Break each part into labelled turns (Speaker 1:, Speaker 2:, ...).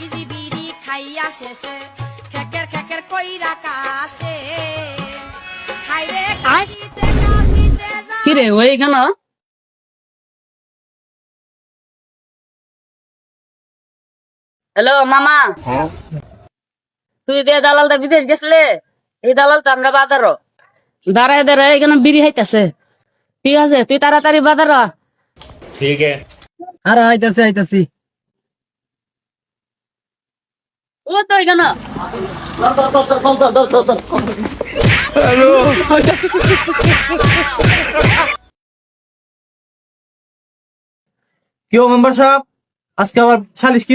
Speaker 1: KG মামা। হ্যাঁ? তুই দে দালালটা বিদেশ গেছলে এই দালাল তো আমরা বাদার দাঁড়ায় দাঁড়ায় এখানে বিড়ি হাইতাছে ঠিক আছে তুই তাড়াতাড়ি বাদার
Speaker 2: ঠিক আছে।
Speaker 1: আর হাইতাছি হাইতাছি ও তো এখানে
Speaker 3: কেউ মেম্বার সাহেব? আজকে আবার সালিশ কি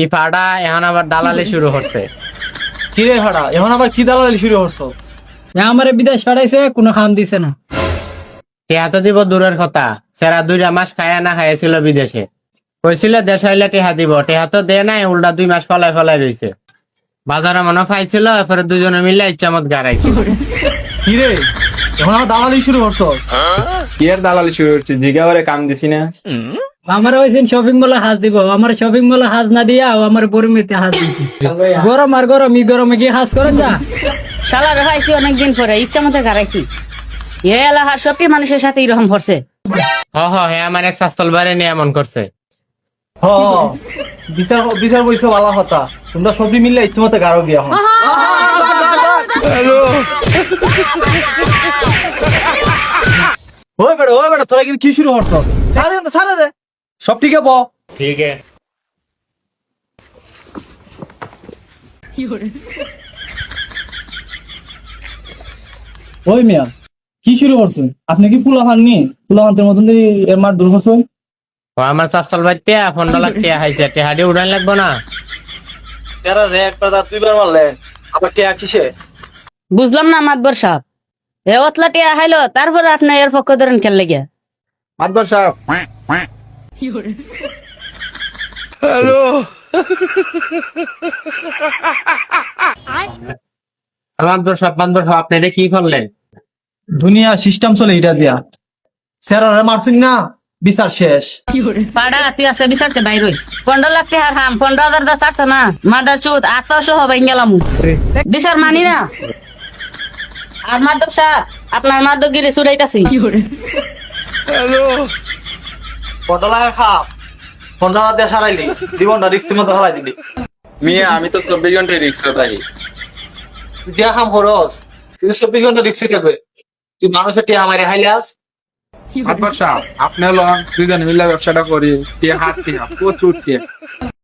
Speaker 4: ই ফাটা এখন আবার দালালি শুরু হচ্ছে।
Speaker 3: কি রে ভাড়া এখন আবার কি দালালি শুরু করছ
Speaker 1: আমার বিদেশ পাঠাইছে কোনো খাম দিছে না।
Speaker 4: টেহা তো দিব দূরের কথা সেরা দুইটা মাস খায়া না খাইছিল বিদেশে। কইছিল দেশ হইলে টেহা দিব। টেহা তো দে নাই উল্টা দুই মাস ফলাই ফলাই রইছে। বাজারে মনে পাইছিল এরপরে দুজনে মিলে ইচ্ছামত গাড়াই।
Speaker 3: কি রে এখন আবার দালালি শুরু করছ
Speaker 5: কি আর দালালি শুরু হচ্ছে জিগাবারে কাম দিছি না।
Speaker 1: আমার ওই শপিং মলে হাজ দিব। আমার শপিং মলে হাজ না দিয়া আমার পরিমিতে হাজ দিছি। গরম আর গরম ই গরমে কি হাজ করেন যা শালা দেখাইছি অনেকদিন পরে ইচ্ছা মতো গাড়াইছি এ এলাকার সবটি মানুষের সাথে এরকম করছে
Speaker 4: হ হ হে আমার এক শাস্তল বারে নিয়ে এমন করছে।
Speaker 3: বিচার বইছো বালা কথা তোমরা সবই মিললে ইচ্ছমতে গাড়ো গিয়া ওই বেড়া ওই বেড়া তোরা কিন্তু কি শুরু করছ? সারে সারে রে। সব ঠিক আছে
Speaker 2: ঠিক
Speaker 3: ওই মিয়া কি শুরু করছ? আপনি কি ফুলা ফাননি ফুলা ফানতের মতন এর মার দূর
Speaker 4: ও আমার শাস্তল বাড়িতে পনেরো লাখ টিয়া খাইছে। টেহা দিয়ে উড়ান লাগবো না।
Speaker 3: তেরা রে একবার দাঁত দুইবার মারলে। আবার টিয়া কিসে?
Speaker 1: বুঝলাম না মাতবর সাহেব এ অতলা টিয়া হাইলো তারপরে আপনি এর পক্ষ ধরেন খেললে গিয়া
Speaker 5: মাতবার সাহেব
Speaker 4: আমার তো সব বান্ধব আপনি এটা কি করলেন?
Speaker 3: দুনিয়া সিস্টেম চলে এটা দিয়া। স্যার রে মারছুন না? বিচার শেষ।
Speaker 1: পাড়া তুই আজকে বিচারতে বাইর হইস। পনেরো লাখ টাকার হাম পনেরো হাজার দা চারছে না। মাদার চুত আটশো হবে গেলাম। বিচার মানি না। আর মাধব সাহেব আপনার মাধব গিরে চুরাইতাছি
Speaker 3: লাখ খাপ পনেরো হাজার দিয়ে সারাইলি জীবনটা রিক্সের মতো হারাই দিলি।
Speaker 5: মিয়া আমি তো চব্বিশ ঘন্টায় রিক্সা থাকি
Speaker 3: তুই যে খাম খরচ তুই চব্বিশ ঘণ্টা রিক্সে থাকবে তুই মানুষের টিয়া মারি হাইলাস
Speaker 5: মাতবার সাহেব আপনি হলো দুইজন মিলে ব্যবসাটা করি হাত প্রচুর